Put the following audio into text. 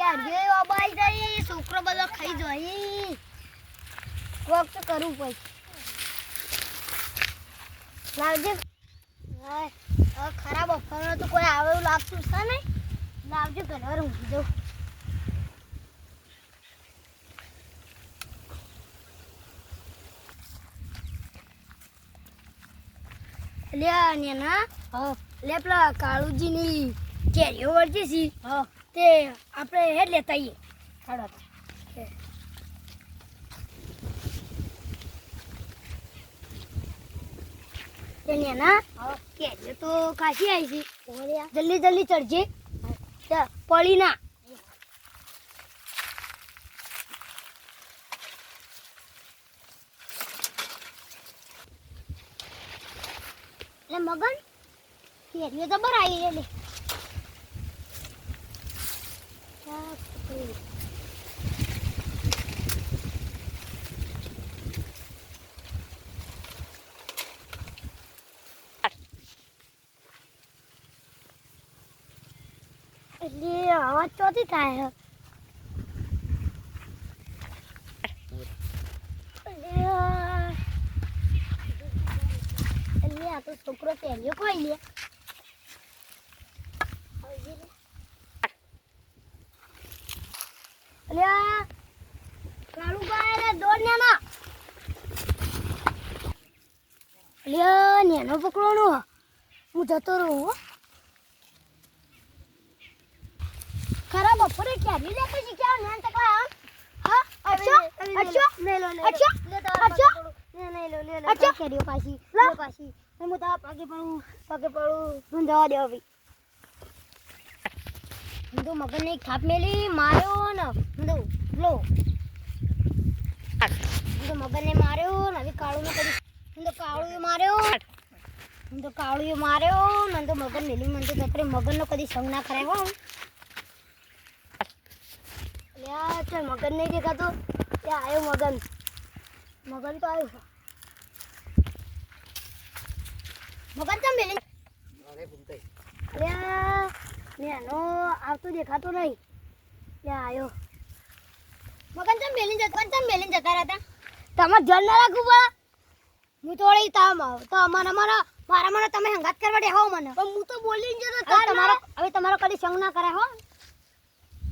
અબાઈ જાય છોકરો બધો ખાઈ કોક તો કરવું પડશે લાવજે. ખરાબ ઓફર તો કોઈ આવે એવું લાગતું છે ને? લાવજો ઘરે ઊંઘી દઉં લ્યા નેના. લે પેલા કાળુજીની કેરીઓ વળતી સી તે આપણે હેડ લેતા આવીએ ખાડા તો. હે. તે કેરીઓ તો કાશી આવી છે. જલ્દી જલ્દી ચડજે. પડી ના. મગન. કેરીઓ તો બરાબર આવી લે. એટલે અવાજ ચોથી થાય? એટલે આ- તો છોકરો પહેર્યો કોઈ લે? અલ્યા કાળુભાઈ ને દોડ નેના અલ્યા નેનો પકડવાનો. હું જતો રહું હો. ખરા બપોરે ક્યારે? લે પછી ક્યાં? નેન તકવા હા અચ્છા અચ્છા લે લો લે અચ્છા અચ્છા. ને લે લો લે. લો પાછી. લે પાછી હું તો પાકે પડું પાકે પડું. હું જવા દે હવે. હું તો મગનને એક થાપ મેલી, માર્યો ને હું તો લો. હું તો મગનને માર્યો ને હવે કાળુને કરી હું તો કાળુએ માર્યો હું તો કાળુએ માર્યો ને તો મગન મેલી મને તો તપરે મગનનો કદી સંગ ના કરાય હો. લ્યા, ચાલ મગન નહીં દેખાતો. ત્યાં આવ્યો મગન. મગન તો આવ્યો. મગન ચમ મેલી. અલ્યા નેનો આવતો દેખાતો નહીં. ત્યાં આવ્યો મગન તમે મેલીને જતા તમે મેલીને જતા રહેતા તમે જલ ના રાખવું પડે? હું તો વળી તામ તો અમારા અમારા મારા મને તમે હંગાત કરવા દે હો મને. પણ હું તો બોલીને જતો તમારો હવે તમારો કદી સંગ ના કરે હો.